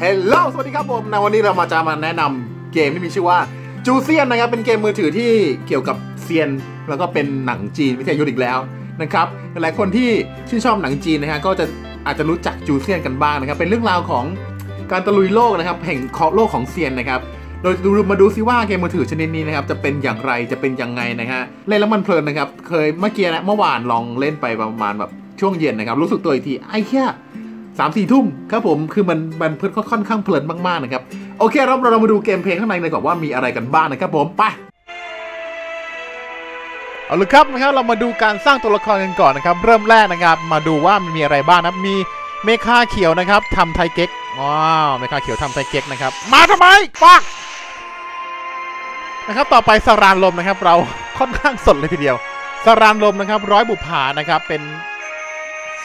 เฮลโลสวัสดีครับผมในวันนี้เรามาจะมาแนะนำเกมที่มีชื่อว่าจูเซียนนะครับ เป็นเกมมือถือที่เกี่ยวกับเซียน แล้วก็เป็นหนังจีนวิทยายุทธอีกแล้วนะครับ หลายคนที่ชื่นชอบหนังจีนนะฮะก็จะอาจจะรู้จักจูเซียนกันบ้างนะครับ เป็นเรื่องราวของการตะลุยโลกนะครับ แห่งขอบโลกของเซียนนะครับ โดยดูมาดูซิว่าเกมมือถือชนิดนี้นะครับจะเป็นอย่างไรจะเป็นยังไงนะฮะเล่นแล้วมันเพลินนะครับ เคยเมื่อกี้นะเมื่อวานลองเล่นไปประมาณแบบช่วงเย็นนะครับ รู้สึกตัวอีกทีไอ้แค่ สามสี่ทุ่มครับผมคือมันมันเพลินค่อนข้างเพลินมากๆนะครับ โอเคเราเรามาดูเกมเพลย์ข้างในเลยก่อนว่ามีอะไรกันบ้างนะครับผมไปเอาละครับนะครับเรามาดูการสร้างตัวละครกันก่อนนะครับ เริ่มแรกนะครับมาดูว่ามันมีอะไรบ้างนะมีเมคาเขียวนะครับทำไทเก๊กว้าวเมคาเขียวทำไทเก๊กนะครับ มาทำไมปักนะครับต่อไปสรานลมนะครับ เราค่อนข้างสดเลยทีเดียวสรานลมนะครับ ร้อยบุปผานะครับเป็น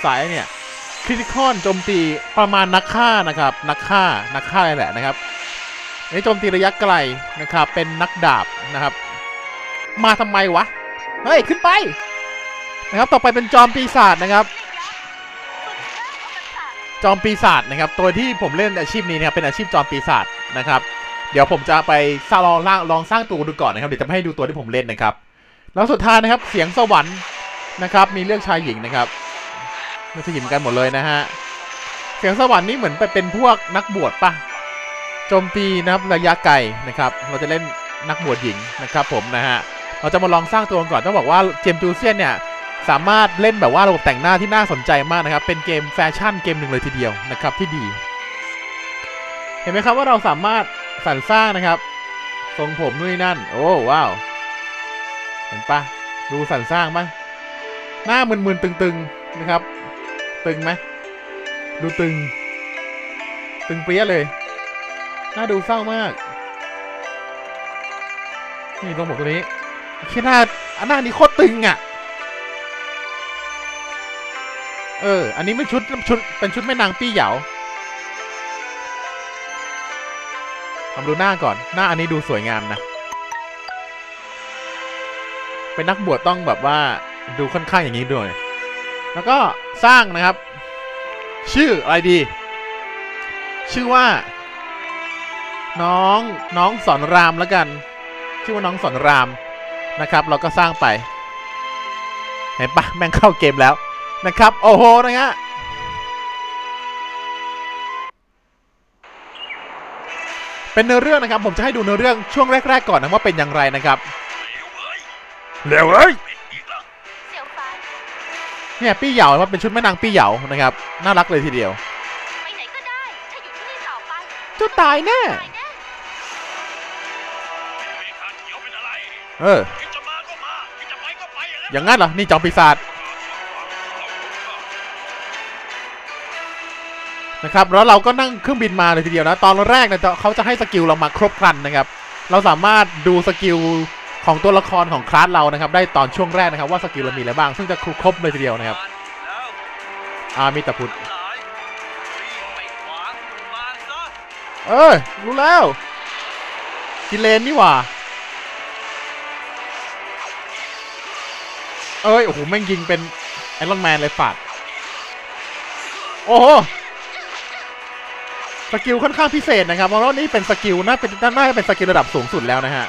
สายเนี่ย คริติคอนโจมตีประมาณนักฆ่านะครับ นักฆ่านักฆ่าอะไรแหละนะครับในโจมตีระยะไกลนะครับ เป็นนักดาบนะครับ มาทำไมวะ เฮ้ย ขึ้นไปนะครับ ต่อไปเป็นจอมปีศาจนะครับ จอมปีศาจนะครับ ตัวที่ผมเล่นอาชีพนี้นะครับ เป็นอาชีพจอมปีศาจนะครับ เดี๋ยวผมจะไปสลองล่างลองสร้างตัวดูก่อนนะครับ เดี๋ยวจะให้ดูตัวที่ผมเล่นนะครับ แล้วสุดท้ายนะครับ เสียงสวรรค์นะครับ มีเลือกชายหญิงนะครับ เลือกชายหญิงกันหมดเลยนะฮะ เสียงสวรรค์นี่เหมือนไปเป็นพวกนักบวชปะโจมตีนะครับระยะไกลนะครับ เราจะเล่นนักบวชหญิงนะครับ ผมนะฮะ เราจะมาลองสร้างตัวก่อนต้องบอกว่าเจมจูเซียนเนี่ยสามารถเล่นแบบว่าระบบแต่งหน้าที่น่าสนใจมากนะครับ เป็นเกมแฟชั่นเกมหนึ่งเลยทีเดียวนะครับที่ดี เห็นไหมครับว่าเราสามารถสรรสร้างนะครับ ทรงผมนู่นนั่น โอ้ว้าว เห็นปะดูสรรสร้างปะหน้ามึนๆตึงๆนะครับ ตึงไหมดูตึง ตึงเปี้ยเลยน้าดูเศร้ามาก นี่ตรงผมตัวนี้แค่หน้าอันหน้านี้โคตรตึงอะ เออ อันนี้ไม่ชุดชุดเป็นชุดแม่นางปี้เหยาทำดูหน้าก่อน หน้าอันนี้ดูสวยงามนะ เป็นนักบวชต้องแบบว่าดูค่อนข้างอย่างนี้ด้วย แล้วก็ สร้างนะครับ ชื่ออะไรดี ชื่อว่า น้องน้องสอนรามแล้วกัน ชื่อว่าน้องสอนรามนะครับ เราก็สร้างไป เห็นปะแม่งเข้าเกมแล้วนะครับ โอ้โหนะฮะเป็นเนื้อเรื่องนะครับ ผมจะให้ดูเนื้อเรื่องช่วงแรก ๆ ก่อนนะว่าเป็นอย่างไรนะครับเร็วเลย เนี่ยปี้เหยาว่าเป็นชุดแม่นางปี้เหยานะครับน่ารักเลยทีเดียวไปไหนก็ได้ถ้าอยู่ที่นี่ต่อไปจะตายแน่ตายแน่เมฆาเขียวเป็นอะไรเออคิดจะมาก็มาคิดจะไปก็ไปอย่างนั้นอย่างงั้นเหรอ นี่จอมปีศาจนะครับ แล้วเราก็นั่งเครื่องบินมาเลยทีเดียวนะ ตอนแรกเนี่ยจะเขาจะให้สกิลเรามาครบครันนะครับ เราสามารถดูสกิล ของตัวละครของคลาสเรานะครับ ได้ตอนช่วงแรกนะครับ ว่าสกิลเรามีอะไรบ้าง ซึ่งจะครบเลยทีเดียวนะครับแล้วอามีตะพุทธหลายรีบไปขวางมารซะเออรู้แล้วกิเลนนี่หว่าเอ้ยโอ้โหแม่งยิงเป็นไอรอนแมนเลยฝาดโอ้โหสกิลค่อนข้างพิเศษนะครับเพราะว่านี่เป็นสกิลน่าเป็นน่าจะเป็นสกิลระดับสูงสุดแล้วนะฮะ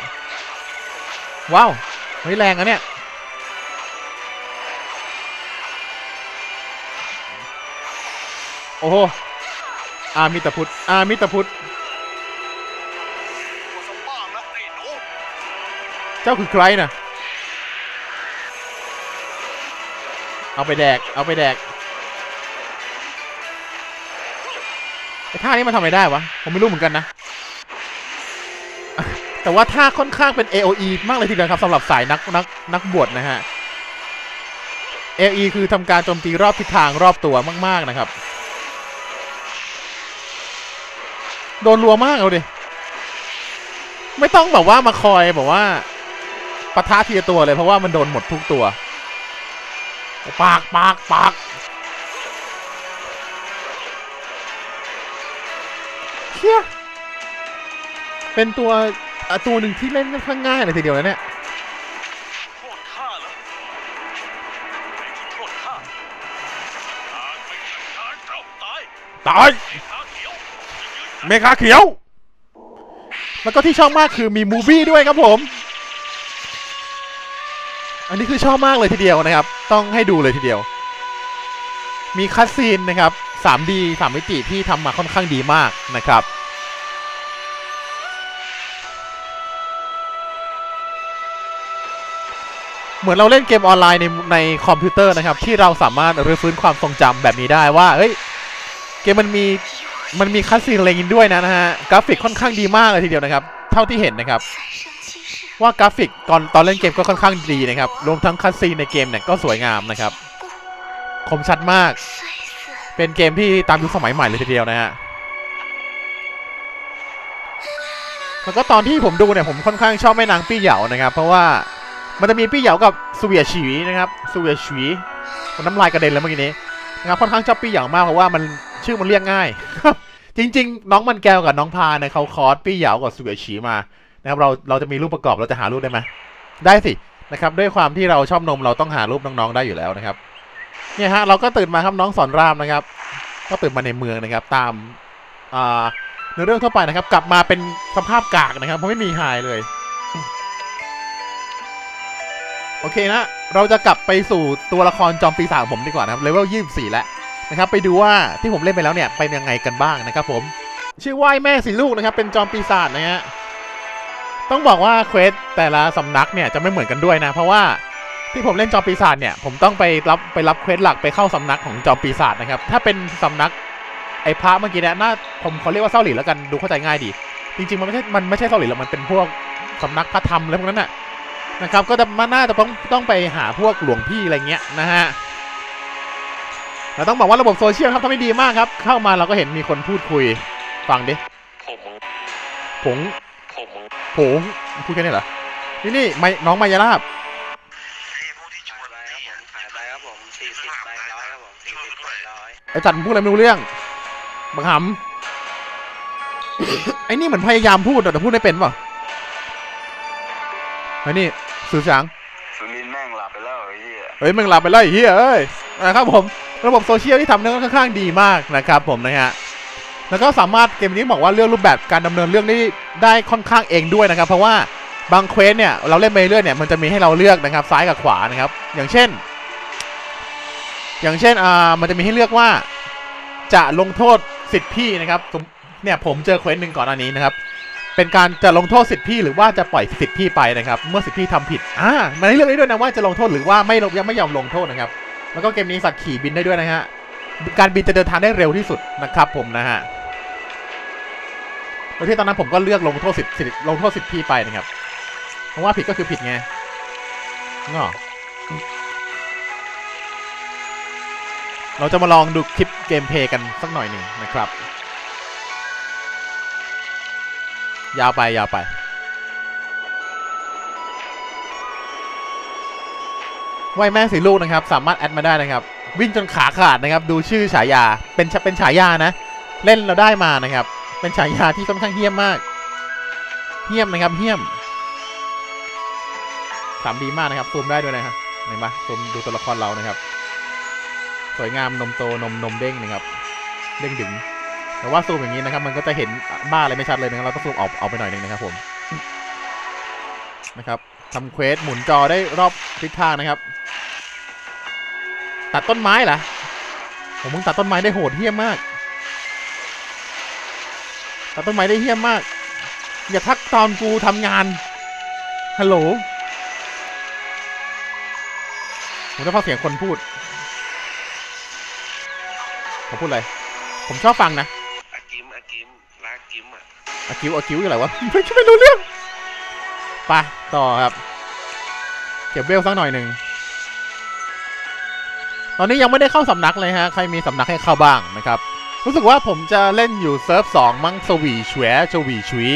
ว้าวเฮ้ยแรงอะเนี่ยโอ้โหอามิตรพุทธอามิตรพุทธเจ้าคือใครนะเอาไปแดก เอาไปแดก ไอ้ท่านี้มันทำอะไรได้วะ ผมไม่รู้เหมือนกันนะ แต่ว่าท่าค่อนข้างเป็น AOE มากเลยทีเดียวครับสำหรับสายนักนักนักบวชนะฮะ AOE คือทำการโจมตีรอบทิศทางรอบตัวมาก ๆ นะครับ โดนรัวมากเอาดิ ไม่ต้องแบบว่ามาคอยแบบว่าปะทะทีตัวเลยเพราะว่ามันโดนหมดทุกตัว ปากปากปากเชี่ยเป็นตัว ตัวหนึ่งที่เล่นค่อนข้างง่ายเลยทีเดียวนะเนี่ยโทษข้าเหรอไอ้ที่โทษข้าหากไม่จัดการเจ้าตายตายเมฆาเขียวจะยืนเมคาเขียว แล้วก็ที่ชอบมากคือมีมูฟี่ด้วยครับผม อันนี้คือชอบมากเลยทีเดียวนะครับ ต้องให้ดูเลยทีเดียว มีคัสซีนนะครับ 3D 3มิติที่ทำมาค่อนข้างดีมากนะครับ เหมือนเราเล่นเกมออนไลน์ในในคอมพิวเตอร์นะครับ ที่เราสามารถรื้อฟื้นความทรงจำแบบนี้ได้ว่าเฮ้ยเกมมันมีมันมีคัสซีนอะไรอย่างงี้ด้วยนะนะฮะกราฟิกค่อนข้างดีมากเลยทีเดียวนะครับ เท่าที่เห็นนะครับ ว่ากราฟิกตอนตอนเล่นเกมก็ค่อนข้างดีนะครับรวมทั้งคัสซีนในเกมเนี่ยก็สวยงามนะครับ คมชัดมาก เป็นเกมที่ตามยุคสมัยใหม่เลยทีเดียวนะฮะแล้วก็ตอนที่ผมดูเนี่ยผมค่อนข้างชอบแม่นางปี้เหยานะครับ เพราะว่า มันจะมีปี้เหยากับสเวียฉีนะครับสเวียฉีมันน้ำลายกระเด็นแล้วเมื่อกี้นี้นะครับค่อนข้างชอบปี้เหยามากเพราะว่ามันชื่อมันเรียกง่ายจริง ๆ น้องมันแก้วกับน้องพาเนี่ยเขาคอร์สปี้เหยากับสเวียฉีมานะครับเราเราจะมีรูปประกอบเราจะหารูปได้ไหมได้สินะครับด้วยความที่เราชอบนมเราต้องหารูปน้องๆได้อยู่แล้วนะครับเนี่ยฮะเราก็ตื่นมาครับน้องสอนรามนะครับ ก็ตื่นมาในเมืองนะครับ ตามเนื้อเรื่องทั่วไปนะครับ กลับมาเป็นสภาพกากนะครับเพราะไม่มีไฮเลย โอเคนะ เราจะกลับไปสู่ตัวละครจอมปีศาจผมดีกว่านะครับเลเวล24แล้วนะครับ ไปดูว่าที่ผมเล่นไปแล้วเนี่ยเป็นยังไงกันบ้างนะครับผม ชื่อว่าไอ้แม่สีลูกนะครับ เป็นจอมปีศาจนะฮะต้องบอกว่าเควสแต่ละสำนักเนี่ยจะไม่เหมือนกันด้วยนะ เพราะว่าที่ผมเล่นจอมปีศาจเนี่ยผมต้องไปรับไปรับเควสหลักไปเข้าสำนักของจอมปีศาจนะครับ ถ้าเป็นสำนักไอ้พระเมื่อกี้เนี่ยน่าผมเขาเรียกว่าเศร้าหลินแล้วกันดูเข้าใจง่ายดี จริงๆมันไม่ใช่มันไม่ใช่เศร้าหลินหรอกมันเป็นพวกสำนักพระธรรมอะไรพวกนั้นน่ะ นะครับ ก็จะมาน่าจะต้องต้องไปหาพวกหลวงพี่อะไรเงี้ยนะฮะแล้วต้องบอกว่าระบบโซเชียลครับทำได้ดีมากครับ เข้ามาเราก็เห็นมีคนพูดคุย ฟังดิผมมึงผงผมมึงผงพูดแค่นี้เหรอ นี่นี่ไม่น้องมายาลาบขายไปครับผมขายไปครับผมสี่สิบใบร้อยครับผมสี่สิบใบร้อยไอ้จัดมึงพูดอะไรไม่รู้เรื่องบังหำไอ้นี่เหมือนพยายามพูดแต่พูดไม่เป็นเปล่าไอ้นี่ สื่อสารสุนินแม่งหลับไปแล้วไอ้เหี้ยเฮ้ยมึงหลับไปเลยไอ้เฮียเอ้ยนะครับผมระบบโซเชียลที่ทำเนี่ยค่อนข้างดีมากนะครับผมนะฮะแล้วก็สามารถเกมนี้บอกว่าเลือกรูปแบบการดำเนินเรื่องได้ได้ค่อนข้างเองด้วยนะครับ เพราะว่าบางเควสเนี่ยเราเล่นไปเรื่อยเนี่ยมันจะมีให้เราเลือกนะครับซ้ายกับขวานะครับ อย่างเช่น อย่างเช่นอ่ามันจะมีให้เลือกว่า จะลงโทษสิทธิพี่นะครับสมเนี่ยผมเจอเควสหนึ่งก่อนอันนี้นะครับ เป็นการจะลงโทษสิทธิพี่หรือว่าจะปล่อยสิทธิพี่ไปนะครับ เมื่อสิทธิพี่ทำผิดอ่ามันให้เลือกได้ด้วยนะว่าจะลงโทษหรือว่าไม่ลงยังไม่ยอมลงโทษนะครับ แล้วก็เกมนี้สัตว์ขี่บินได้ด้วยนะฮะการบินจะเดินทางได้เร็วที่สุดนะครับ ผมนะฮะโดยที่ตอนนั้นผมก็เลือกลงโทษสิทธิลงโทษสิทธิพี่ไปนะครับ เพราะว่าผิดก็คือผิดไงเนาะเราจะมาลองดูคลิปเกมเพย์กันสักหน่อยหนึ่งนะครับ ยาวไปยาวไปวัยแม่สีลูกนะครับ สามารถแอดมาได้นะครับ วิ่งจนขาขาดนะครับ ดูชื่อฉายา เป็นเป็นฉายานะ เล่นเราได้มานะครับ เป็นฉายาที่ค่อนข้างเฮี้ยมมาก เฮี้ยมนะครับเฮี้ยมสามดีมากนะครับ ซูมได้ด้วยนะครับเห็นปะซูมดูตัวละครเรานะครับ สวยงามนมโตนมนมเด้งนะครับ เด้งดึง แต่ว่าซูมอย่างนี้นะครับ มันก็จะเห็นบ้าอะไรไม่ชัดเลยนะครับเราต้องซูมออกเอาไปหน่อยหนึงนะครับผมนะครับทำเควสหมุนจอได้รอบทิศทางนะครับ ตัดต้นไม้เหรอผมมึงตัดต้นไม้ได้โหดเหี้ยมมาก ตัดต้นไม้ได้เหี้ยมมาก อย่าทักตอนกูทำงานฮัลโหลผมจะฟังเสียงคนพูดผมพูดอะไร ผมชอบฟังนะ อะอากิวอากิวอะไรวะไม่ไม่รู้เรื่องไปต่อครับ เก็บเวลสักหน่อยหนึ่งตอนนี้ยังไม่ได้เข้าสำนักเลยฮะ ใครมีสำนักให้เข้าบ้างนะครับ รู้สึกว่าผมจะเล่นอยู่เซิร์ฟสองมั้งสวีชแหวชวีชุย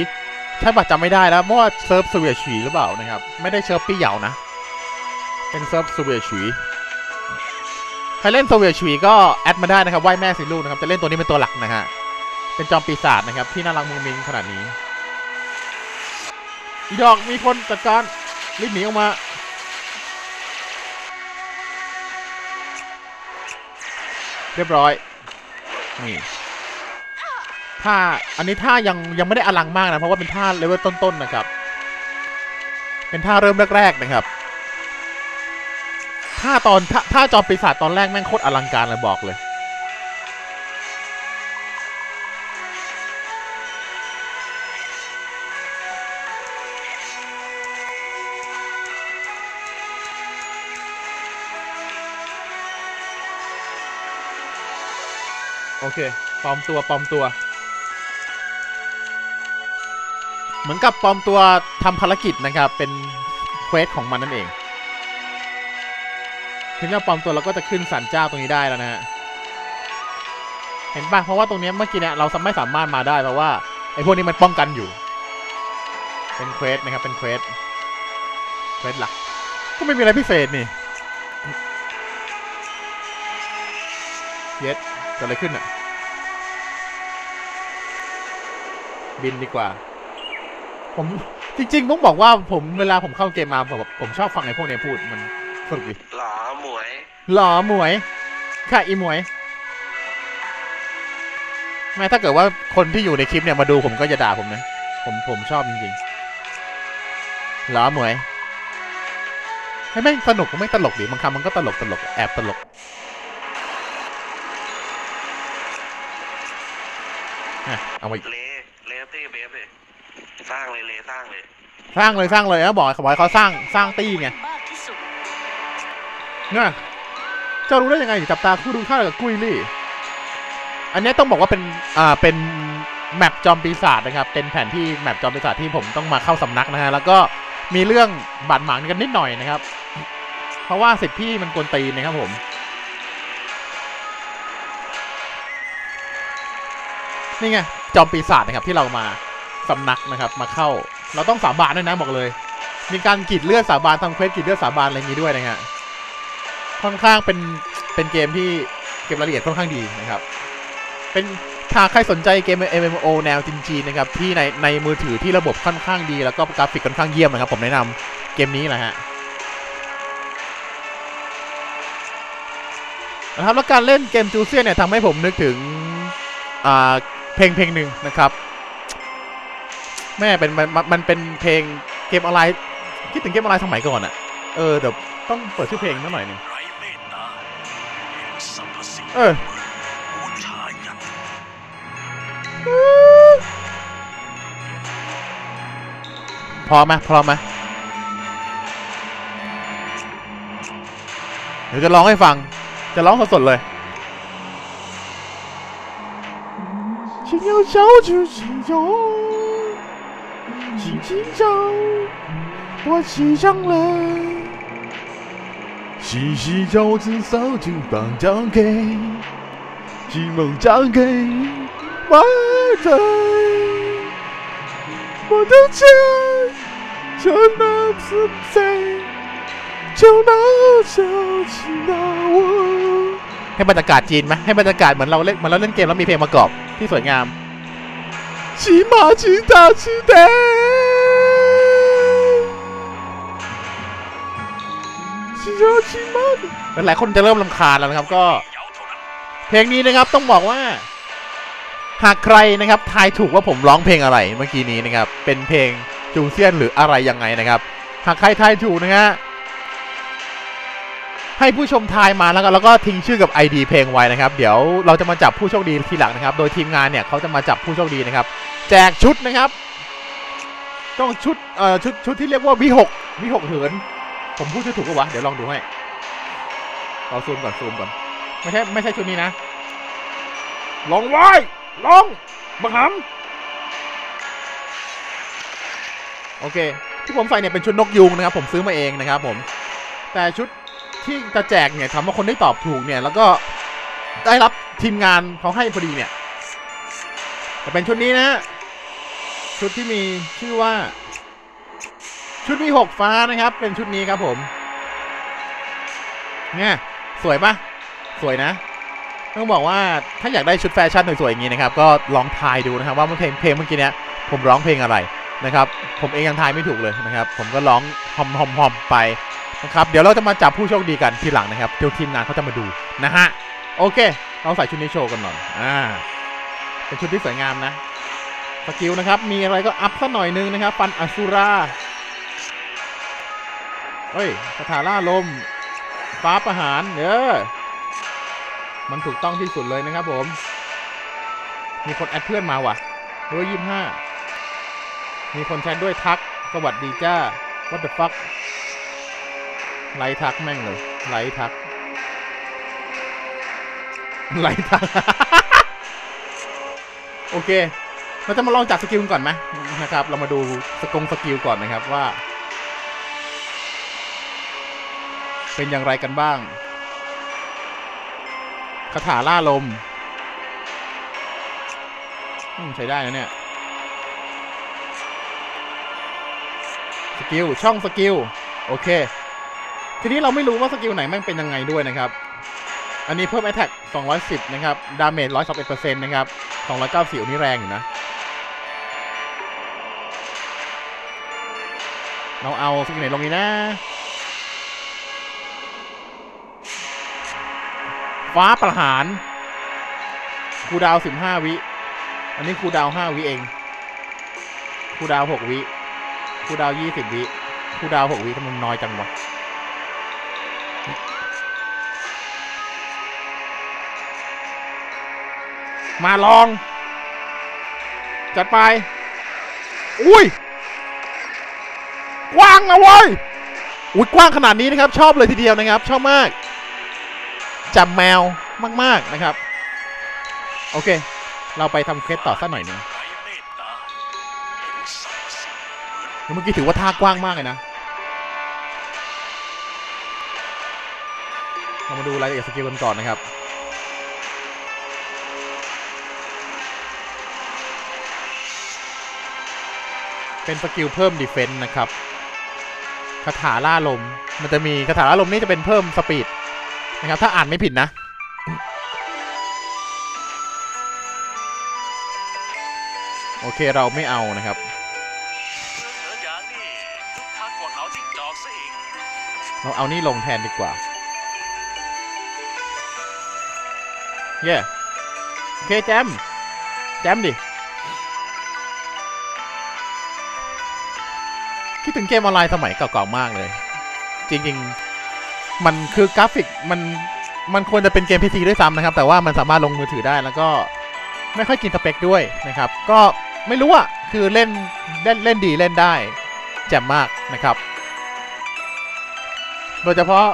ใช่ปะจำไม่ได้แล้วเพราะว่าเซิร์ฟสวีชุยหรือเปล่านะครับ ไม่ได้เซิร์ฟปี้เหยานะ เป็นเซิร์ฟสวีชุยใครเล่นสวีชุยก็แอดมาได้นะครับไหว้แม่สิลูกนะครับ จะเล่นตัวนี้เป็นตัวหลักนะฮะ เป็นจอมปีศาจนะครับ ที่น่ารักมุงมิงขนาดนี้อีดอกมีคนจัดการรีบหนีออกมา เรียบร้อย นี่ท่าอันนี้ท่ายังยังไม่ได้อลังมากนะ เพราะว่าเป็นท่าเลเวลต้นๆนะครับ เป็นท่าเริ่มแรกๆนะครับท่าตอนท่าท่าจอมปีศาจตอนแรกแม่งโคตรอลังการเลยบอกเลย โอเคปลอมตัวปลอมตัว เหมือนกับปลอมตัวทำภารกิจนะครับ เป็นเควสของมันนั่นเอง ถึงเราปลอมตัวเราก็จะขึ้นสันเจ้าตรงนี้ได้แล้วนะฮะเห็นปะเพราะว่าตรงนี้เมื่อกี้เนี่ยเราไม่สามารถมาได้เพราะว่าไอ้พวกนี้มันป้องกันอยู่ เป็นเควสนะครับเป็นเควสเควสหลักก็ไม่มีอะไรพิเศษนี่เย็ดเกิดอะไรขึ้นอะ บินดีกว่า ผมจริงๆต้องบอกว่าผมเวลาผมเข้าเกมมาผมผมชอบฟังไอ้พวกเนี้ยพูดมันสนุกดีหล่อหมวย หล่อหมวย ค่ะอีหมวยแม้ถ้าเกิดว่าคนที่อยู่ในคลิปเนี่ยมาดูผมก็จะด่าผมนะ ผมผมชอบจริงๆหล่อหมวยไม่ไม่งสนุกก็ไม่ตลกดิบางคำมันก็ตลกตลกแอบตลกอะเอาไว้ เลเลตี้เบฟเลยส ร้างเลยสร้างเลย สร้างเลยสร้างเลยนะบอกบอกให้เขาสร้างสร้างตี้ไงเนี่ยเจ้ารู้ได้ยังไงจับตาคู่ดูข้ากับกุ้ยลี่ อันนี้ต้องบอกว่าเป็นอ่าเป็นแมปจอมปีศาจนะครับ เป็นแผนที่แมปจอมปีศาจที่ผมต้องมาเข้าสำนักนะฮะ แล้วก็มีเรื่องบาดหมางกันนิดหน่อยนะครับ เพราะว่าสิทธิพี่มันกวนตีนนะครับผมนี่ไงจอมปีศาจนะครับที่เรามาสำนักนะครับมาเข้า เราต้องสาบานด้วยนะบอกเลย มีการกรีดเลือดสาบานทำเควสกรีดเลือดสาบานอะไรนี้ด้วยนะฮะค่อนข้างเป็นเป็นเกมที่เก็บรายละเอียดค่อนข้างดีนะครับ เป็นถ้าใครสนใจเกม MMO แนวจีนๆนะครับที่ในในมือถือที่ระบบค่อนข้างดี แล้วก็กราฟิกค่อนข้างเยี่ยมนะครับ ผมแนะนำเกมนี้แหละฮะนะครับแล้วการเล่นเกมจูเซียนเนี่ยทำให้ผมนึกถึงอ่าเพลงเพลงหนึ่งนะครับ แม่เป็นมันมันมันเป็นเพลงเกมออนไลน์คิดถึงเกมออนไลน์สมัยก่อนอะเออเดี๋ยวต้องเปิดชื่อเพลงนิดหน่อยหนึง ไร้เมตตาแห่งสรรพสิ่ง เออ บูชายัน พร้อมไหมพร้อมไหมเดี๋ยวจะร้องให้ฟัง จะร้องสดๆเลย请要小就请求， 请请找，我骑上来。细细脚趾扫就放张开，寂寞张开，我在。我的家就那自在，就那小气那我ให้บรรยากาศจีนไหมให้บรรยากาศเหมือนเราเล่นเหมือนเราเล่นเกมแล้วมีเพลงประกอบที่สวยงาม骑马骑大骑的 โยชิมันหลายคนจะเริ่มลำคาญแล้วนะครับก็ เพลงนี้นะครับต้องบอกว่า หากใครนะครับทายถูกว่าผมร้องเพลงอะไรเมื่อกี้นี้นะครับ เป็นเพลงจูเซียนหรืออะไรยังไงนะครับ หากใครทายถูกนะฮะให้ผู้ชมทายมาแล้วก็แล้วก็ทิ้งชื่อกับ ID เพลงไว้นะครับ เดี๋ยวเราจะมาจับผู้โชคดีทีหลังนะครับ โดยทีมงานเนี่ยเขาจะมาจับผู้โชคดีนะครับ แจกชุดนะครับ ต้องชุดเอ่อชุดชุดที่เรียกว่าวิหกวิหกเหิน ผมพูดชื่อถูกปะวะ เดี๋ยวลองดูให้เราซูมก่อนซูมก่อน ไม่ใช่ไม่ใช่ชุดนี้นะ ลองไว้ลองบังหำโอเค ที่ผมใส่เนี่ยเป็นชุดนกยูงนะครับ ผมซื้อมาเองนะครับผม แต่ชุดที่จะแจกเนี่ยถามว่าคนได้ตอบถูกเนี่ย แล้วก็ได้รับทีมงานเขาให้พอดีเนี่ย จะเป็นชุดนี้นะฮะชุดที่มีชื่อว่า ชุดมีหกฟ้านะครับ เป็นชุดนี้ครับผมเนี่ยสวยปะสวยนะ ต้องบอกว่าถ้าอยากได้ชุดแฟชั่นสวยๆอย่างนี้นะครับ ก็ลองทายดูนะครับ ว่าเพลงเพลงเมื่อกี้เนี้ยผมร้องเพลงอะไรนะครับ ผมเองยังทายไม่ถูกเลยนะครับ ผมก็ร้องฮอมฮอมฮอมไปนะครับเดี๋ยวเราจะมาจับผู้โชคดีกันทีหลังนะครับเดี๋ยวทีมงานเขาจะมาดูนะฮะโอเค เราใส่ชุดนี้โชว์กันหน่อยอ่าเป็นชุดที่สวยงามนะสกิลนะครับมีอะไรก็อัพสักหน่อยนึงนะครับ ฟันอสุรา เฮ้ยคาถาล่าลม ฟ้าประหารเออมันถูกต้องที่สุดเลยนะครับผม มีคนแอดเพื่อนมาว่ะด้วยยี่ห้า มีคนแชทด้วยทัก สวัสดีจ้า what the fuck ไลค์ทักแม่งเลยไลค์ทักไลค์ทัก โอเค เราจะมาลองจับสกิลก่อนไหมนะครับ เรามาดูสกงสกิลก่อนนะครับว่า เป็นอย่างไรกันบ้างคาถาล่าลมมใช้ได้นะเนี่ย สกิล ช่องสกิล โอเค ทีนี้เราไม่รู้ว่าสกิลไหนแม่งเป็นยังไงด้วยนะครับ อันนี้เพิ่ม Attack 210 นะครับ ดาเมจ111%นะครับ 294อันนี้แรงอยู่นะ เราเอาสกิลไหนลงนี้นะ ฟ้าประหารคูดาวน์15วิ อันนี้คูดาวน์5วิเองคูดาวน์6วิคูดาวน์20วิคูดาวน์6วิทำไมมันน้อยจังวะมาลอง จัดไป อุ้ย กว้างนะเว้ยอุ้ยกว้างขนาดนี้นะครับ ชอบเลยทีเดียวนะครับ ชอบมาก จำแมวมาก ๆ นะครับ โอเค เราไปทำเควสต่อสักหน่อยหนึ่งเมื่อกี้ถือว่าท่ากว้างมากเลยนะ เรามาดูรายละเอียดสกิลกันก่อนนะครับเป็นสกิลเพิ่มดีเฟนต์นะครับ คาถาล่าลม มันจะมีคาถาล่าลมนี่จะเป็นเพิ่มสปีด นะครับ ถ้าอ่านไม่ผิดนะโอเคเราไม่เอานะครับเสืออย่างนี่คึกคักกว่าเขาจิ้งจอกซะอีกเราเอานี่ลงแทนดีกว่าเย่โอเคแจมแจมดิ คิดถึงเกมออนไลน์สมัยเก่าๆมากเลย จริงๆ มันคือกราฟิกมันมันควรจะเป็นเกมพีซีด้วยซ้ำนะครับ แต่ว่ามันสามารถลงมือถือได้แล้วก็ไม่ค่อยกินสเปคด้วยนะครับ ก็ไม่รู้อะคือเล่นเล่นเล่นดีเล่นได้ แจ่มมากนะครับ โดยเฉพาะ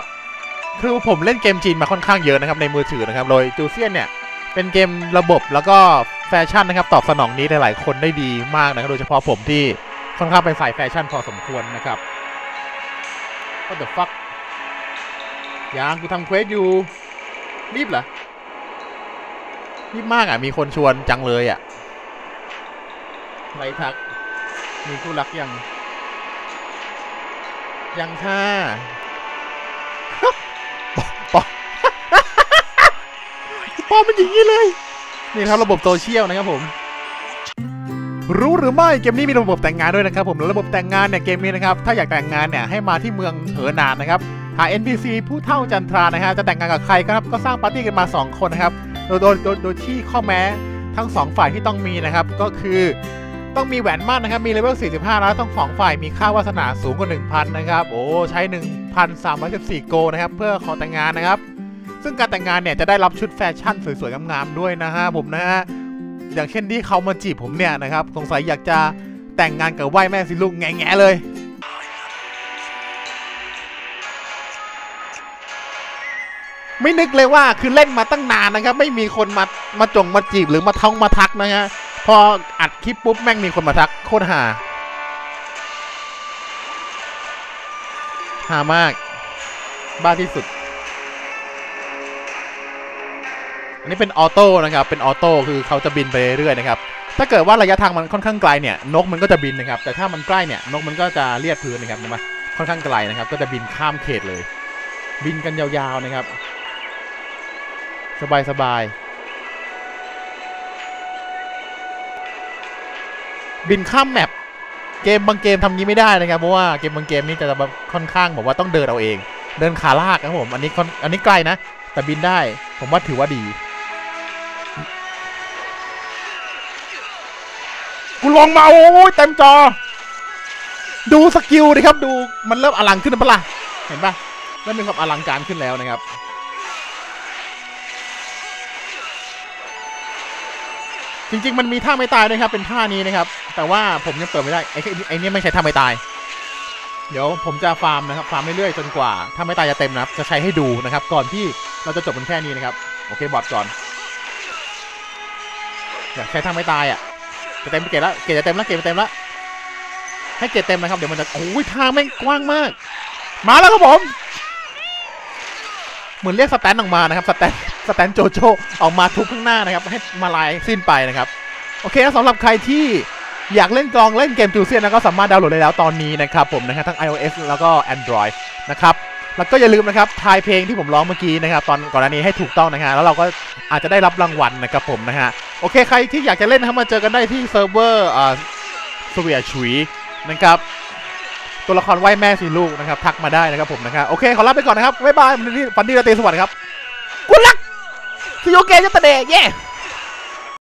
คือผมเล่นเกมจีนมาค่อนข้างเยอะนะครับในมือถือนะครับ โดยจูเซียนเนี่ย เป็นเกมระบบแล้วก็แฟชั่นนะครับ ตอบสนองนี้หลายๆคนได้ดีมากนะครับโดยเฉพาะผมที่ค่อนข้างเป็นสายแฟชั่นพอสมควรนะครับ What the fuck ยังกูทำเควสอยู่ รีบเหรอ รีบมากอะ มีคนชวนจังเลยอะไรทัก มีคู่รักยัง ยังค่ะปอปอเป็นอย่างนี้เลย นี่ครับระบบโซเชียลนะครับผมรู้หรือไม่เกมนี้มีระบบแต่งงานด้วยนะครับผมระบบแต่งงานเนี่ยเกมนี้นะครับถ้าอยากแต่งงานเนี่ยให้มาที่เมืองเหอหนานนะครับ NPC ผู้เท่าจันทรานะฮะจะแต่งงานกับใครก็ครับก็สร้างปาร์ตี้กันมา 2 คนนะครับโดยโดยโดยโดยที่ข้อแม้ทั้ง 2 ฝ่ายที่ต้องมีนะครับก็คือต้องมีแหวนมั่นนะครับ มีเลเวล 45 แล้วต้องสองฝ่ายมีค่าวาสนาสูงกว่า 1,000 นะครับ โอ้ ใช้ 1,314 โกนะครับ เพื่อขอแต่งงานนะครับ ซึ่งการแต่งงานเนี่ย จะได้รับชุดแฟชั่นสวยๆงามๆด้วยนะฮะผมนะฮะ อย่างเช่นที่เขามาจีบผมเนี่ยนะครับ สงสัยอยากจะแต่งงานกับไหว้แม่สิลูกแง่ๆเลย ไม่นึกเลยว่าคือเล่นมาตั้งนานนะครับ ไม่มีคนมามาจงมาจีบหรือมาท้องมาทักนะฮะพออัดคลิปปุ๊บแม่งมีคนมาทักโคตรฮาฮามาก บ้าที่สุด อันนี้เป็นออโต้นะครับ เป็นออโต้คือเขาจะบินไปเรื่อยๆนะครับ ถ้าเกิดว่าระยะทางมันค่อนข้างไกลเนี่ย นกมันก็จะบินนะครับ แต่ถ้ามันใกล้เนี่ย นกมันก็จะเลียดพื้นนะครับเห็นไหมค่อนข้างไกลนะครับ ก็จะบินข้ามเขตเลย บินกันยาวๆนะครับ สบายๆบินข้ามแมปเกมบางเกมทำงี้ไม่ได้นะครับเพราะว่าเกมบางเกมนี่จะแบบค่อนข้างแบบว่าต้องเดินเอาเอง เดินขาลากนะผมอันนี้ค่อนอันนี้ไกลนะ แต่บินได้ผมว่าถือว่าดีกูลองมาโอ้ยเต็มจอ ดูสกิลดิครับดูมันเริ่มอลังขึ้นนะปะล่ะเห็นปะเริ่มมีความอลังการขึ้นแล้วนะครับ จริง ๆ มันมีท่าไม่ตายด้วยครับ เป็นท่านี้นะครับ แต่ว่าผมยังเปิดไม่ได้ไอ้ไอ้นี่ไม่ใช่ท่าไม่ตาย เดี๋ยวผมจะฟาร์มนะครับ ฟาร์มเรื่อยๆจนกว่า ถ้าไม่ตายจะเต็มนะครับ จะใช้ให้ดูนะครับ ก่อนที่เราจะจบมันแค่นี้นะครับ โอเคบอดก่อน อยากใช้ท่าไม่ตายอะ จะเต็มเกตแล้ว เกตจะเต็มแล้ว เกตจะเต็มแล้ว ให้เกตเต็มนะครับ เดี๋ยวมันจะ โอ้ยทางแม่งกว้างมาก มาแล้วครับผม เหมือนเรียกสแตนออกมานะครับ สแตน สแตนโจโจออกมาทุบข้างหน้านะครับ ให้มาลายสิ้นไปนะครับ โอเคแล้วสำหรับใครที่อยากเล่นกลองเล่นเกมจูเซียนนะก็สามารถดาวน์โหลดได้แล้วตอนนี้นะครับผมนะฮะทั้ง iOS แล้วก็ Android นะครับแล้วก็อย่าลืมนะครับทายเพลงที่ผมร้องเมื่อกี้นะครับตอนก่อนหน้านี้ให้ถูกต้องนะฮะแล้วเราก็อาจจะได้รับรางวัลนะครับผมนะฮะโอเคใครที่อยากจะเล่นนะครับมาเจอกันได้ที่เซิร์ฟเวอร์อ่าสเวียชุยนะครับตัวละครไหว้แม่สีลูกนะครับทักมาได้นะครับผมนะครับโอเคขอลาไปก่อนนะครับบ๊ายบายวันนี้ฝันดีราตรีสวัสดิ์ครับกุลัก ซิโยเกะยัตเดย์เย้